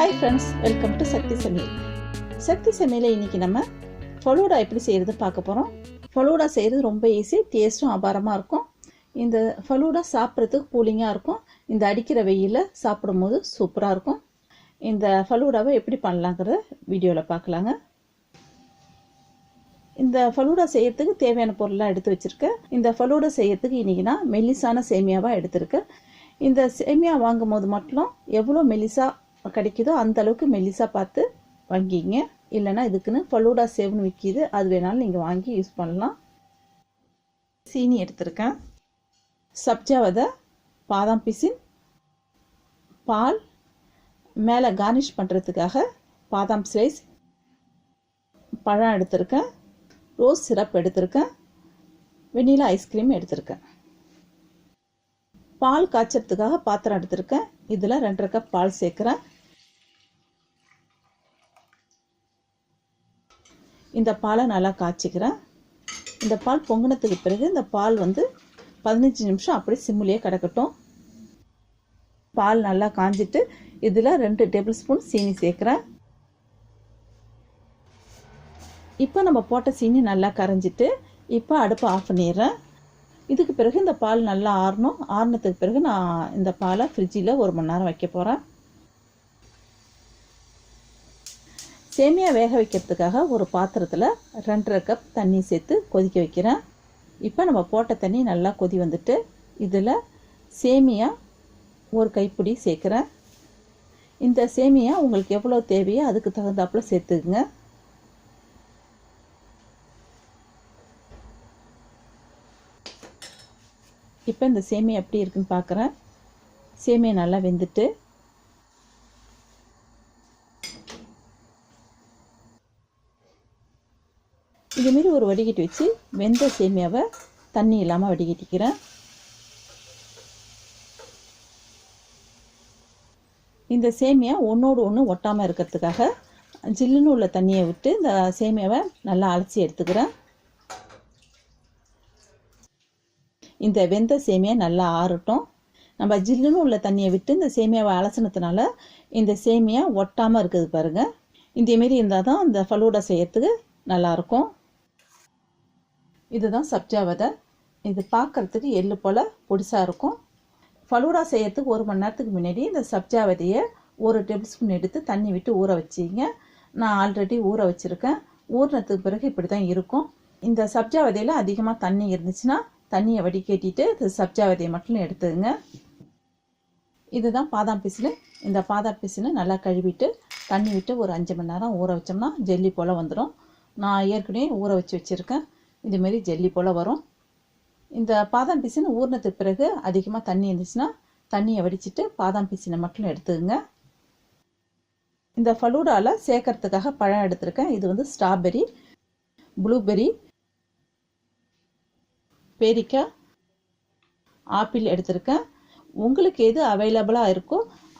Hi friends welcome to Shakti Samayal Shakti சமையலை இன்றைக்கி நம்ம ஃபலூடா எப்படி செய்கிறது பார்க்க போகிறோம் ஃபலூடா செய்கிறது ரொம்ப ஈஸி டேஸ்ட்டும் அபாரமாக இருக்கும். இந்த ஃபலூடா சாப்பிட்றதுக்கு கூலிங்காக இருக்கும். இந்த அடிக்கிற வெயிலில் சாப்பிடும்போது சூப்பராக இருக்கும். இந்த ஃபலூடாவை எப்படி பண்ணலாங்கிறத வீடியோவில் பார்க்கலாங்க. இந்த ஃபலூடா செய்யறதுக்கு தேவையான பொருள்லாம் எடுத்து வச்சுருக்கேன் இந்த ஃபலூடா செய்யறதுக்கு இன்றைக்கி நான் மெல்லிசான சேமியாவாக எடுத்திருக்கேன். இந்த சேமியா வாங்கும் போது மட்டும் எவ்வளோ மெலிசாக கிடைக்குதோ அந்த அளவுக்கு மெல்லிசா பார்த்து வாங்கிங்க இல்லைன்னா இதுக்குன்னு ஃபலூடா சேவ்னு விற்கிது அது வேணாலும் நீங்கள் வாங்கி யூஸ் பண்ணலாம். சீனி எடுத்திருக்கேன். சப்ஜா விதை பாதாம் பிசின் பால் மேலே கார்னிஷ் பண்ணுறதுக்காக பாதாம் ஸ்லைஸ் பழம் எடுத்திருக்கேன். ரோஸ் சிரப் எடுத்திருக்கேன். வெண்ணிலா ஐஸ்கிரீம் எடுத்திருக்கேன். பால் காய்ச்சறதுக்காக பாத்திரம் எடுத்திருக்கேன். இதில் ரெண்டரை கப் பால் சேர்க்குறேன். இந்த பாலை நல்லா காய்ச்சிக்கிறேன். இந்த பால் பொங்கினத்துக்கு பிறகு இந்த பால் வந்து பதினஞ்சு நிமிஷம் அப்படியே சிம்மிலேயே கிடக்கட்டும். பால் நல்லா காஞ்சிட்டு இதில் ரெண்டு டேபிள் ஸ்பூன் சீனி சேர்க்குறேன். இப்போ நம்ம போட்ட சீனி நல்லா கரைஞ்சிட்டு இப்போ அடுப்பை ஆஃப் பண்ணிடுறேன். இதுக்கு பிறகு இந்த பால் நல்லா ஆறணும். ஆறினத்துக்கு பிறகு நான் இந்த பாலை ஃப்ரிட்ஜில் ஒரு மணி நேரம் வைக்க போகிறேன் சேமியா வேக வைக்கிறதுக்காக ஒரு பாத்திரத்தில் ரெண்டரை கப் தண்ணி சேர்த்து கொதிக்க வைக்கிறேன். இப்போ நம்ம போட்ட தண்ணி நல்லா கொதி வந்துட்டு இதில் சேமியா ஒரு கைப்பிடி சேர்க்குறேன். இந்த சேமியா உங்களுக்கு எவ்வளோ தேவையோ அதுக்கு தகுந்தாப்புல சேர்த்துக்குங்க. இப்போ இந்த சேமியா எப்படி இருக்குன்னு பார்க்குறேன் சேமியா நல்லா வெந்துட்டு இதுமாரி ஒரு வடிகட்டி வச்சு வெந்த சேமியாவை தண்ணி இல்லாமல் வடிகட்டிக்கிறேன். இந்த சேமியா ஒன்றோடு ஒன்று ஒட்டாமல் இருக்கிறதுக்காக ஜில்லுன்னு உள்ள தண்ணியை விட்டு இந்த சேமியாவை நல்லா அலசி எடுத்துக்கிறேன். இந்த வெந்த சேமியா நல்லா ஆறட்டும். நம்ம ஜில்லுன்னு உள்ள தண்ணியை விட்டு இந்த சேமியாவை அலசினதுனால இந்த சேமியா ஒட்டாமல் இருக்குது பாருங்கள் இதேமாரி இருந்தால் தான் இந்த ஃபலூடா செய்யறதுக்கு நல்லாயிருக்கும் இதுதான் சப்ஜா விதை இது பார்க்குறதுக்கு எள்ளு போல் பொடிசாக இருக்கும். ஃபலூடா செய்யறதுக்கு ஒரு மணி நேரத்துக்கு முன்னாடி இந்த சப்ஜா விதையை ஒரு டேபிள் ஸ்பூன் எடுத்து தண்ணி விட்டு ஊற வச்சிங்க. நான் ஆல்ரெடி ஊற வச்சுருக்கேன். ஊறினதுக்கு பிறகு இப்படி தான் இருக்கும். இந்த சப்ஜா விதையில் அதிகமாக தண்ணி இருந்துச்சுன்னா தண்ணியை வடிகட்டிட்டு இது சப்ஜா விதையை மட்டும் எடுத்துங்க. இதுதான் பாதாம் பிசினு இந்த பாதாம் பிசினை நல்லா கழுவிட்டு தண்ணி விட்டு ஒரு அஞ்சு மணி நேரம் ஊற வச்சோம்னா ஜெல்லி போல் வந்துடும் நான் ஏற்கனவே ஊற வச்சு வச்சுருக்கேன். இதுமாரி ஜெல்லி போல் வரும். இந்த பாதாம் பிசின் ஊறினதுக்கு பிறகு அதிகமாக தண்ணி இருந்துச்சுன்னா தண்ணியை வடிச்சிட்டு பாதாம் பீசினை மட்டும் எடுத்துக்கோங்க. இந்த ஃபலூடாவில் சேர்க்கறதுக்காக பழம் எடுத்திருக்கேன். இது வந்து ஸ்ட்ராபெரி ப்ளூபெரி பேரிக்காய் ஆப்பிள் எடுத்திருக்கேன். உங்களுக்கு எது அவைலபிளாக இருக்கோ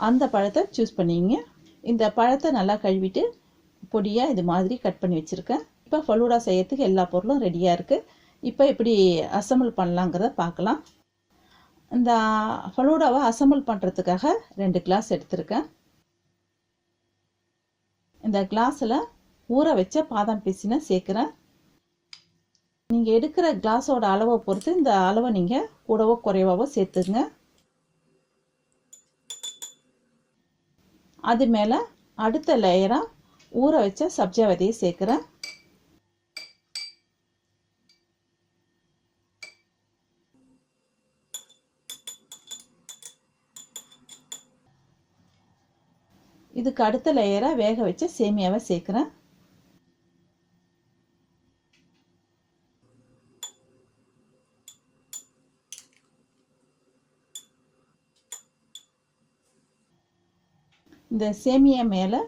அந்த பழத்தை சூஸ் பண்ணிங்க இந்த பழத்தை நல்லா கழுவிட்டு பொடியாக இது மாதிரி கட் பண்ணி வச்சுருக்கேன். இப்போ ஃபலூடா செய்யறதுக்கு எல்லா பொருளும் ரெடியாக இருக்குது இப்போ எப்படி அசம்பிள் பண்ணலாங்கிறத பார்க்கலாம். இந்த ஃபலூடாவை அசம்பிள் பண்ணுறதுக்காக ரெண்டு கிளாஸ் எடுத்திருக்கேன். இந்த கிளாஸில் ஊற வச்ச பாதாம் பீசினை சேர்க்குறேன். நீங்கள் எடுக்கிற கிளாஸோட அளவை பொறுத்து இந்த அளவை நீங்கள் கூடவோ குறைவாவோ சேர்த்துங்க. அது மேலே அடுத்த லேயராக ஊற வச்ச சப்ஜா விதையை சேர்க்குறேன். இதுக்கு அடுத்த லேயராக வேக வச்ச சேமியாவை சேர்க்குறேன். இந்த சேமியா மேலே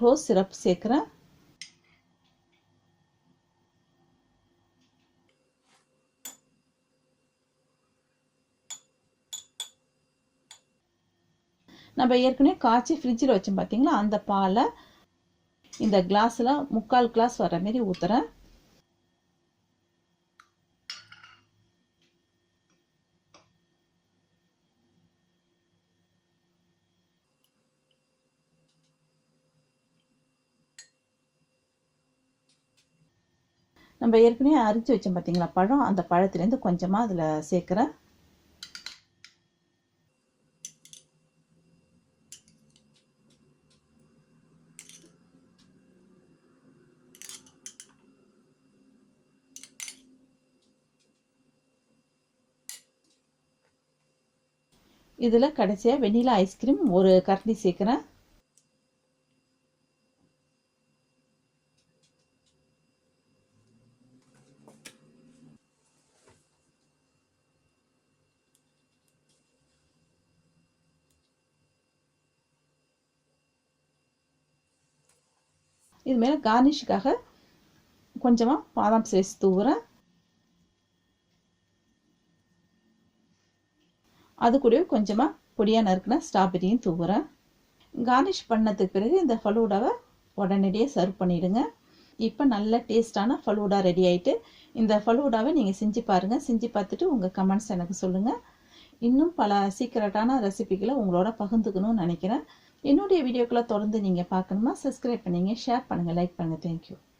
ரோஸ் சிரப் சேர்க்குறேன். நம்ம ஏற்கனவே காய்ச்சி ஃப்ரிட்ஜில் வச்சோம் பார்த்தீங்களா அந்த பாலை இந்த கிளாஸில் முக்கால் கிளாஸ் வர மாரி ஊற்றுறேன் நம்ம ஏற்கனவே அரிச்சு வச்சோம் பார்த்தீங்களா பழம் அந்த பழத்துலேருந்து கொஞ்சமாக அதில் சேர்க்குறேன். இதில் கடைசியாக வெண்ணிலா ஐஸ்கிரீம் ஒரு கரண்டி சேர்க்குறேன் இது மேலே கார்னிஷுக்காக கொஞ்சமாக பாதாம் சேஸ் தூவுறேன். அது கூடவே கொஞ்சமாக பொடியாக நறுக்கின ஸ்ட்ராபெரியும் தூவுறேன். கார்னிஷ் பண்ணதுக்கு பிறகு இந்த ஃபலூடாவை உடனடியாக சர்வ் பண்ணிவிடுங்க இப்போ நல்ல டேஸ்டான ஃபலூடா ரெடி ஆகிட்டு இந்த ஃபலூடாவை நீங்கள் செஞ்சு பாருங்கள் செஞ்சு பார்த்துட்டு உங்கள் கமெண்ட்ஸ் எனக்கு சொல்லுங்கள் இன்னும் பல சீக்கிரட்டான ரெசிபிகளை உங்களோட பகிர்ந்துக்கணும்னு நினைக்கிறேன். என்னுடைய வீடியோக்களை தொடர்ந்து நீங்கள் பார்க்கணுமா சப்ஸ்கிரைப் பண்ணிங்க ஷேர் பண்ணுங்கள் லைக் பண்ணுங்கள் தேங்க்யூ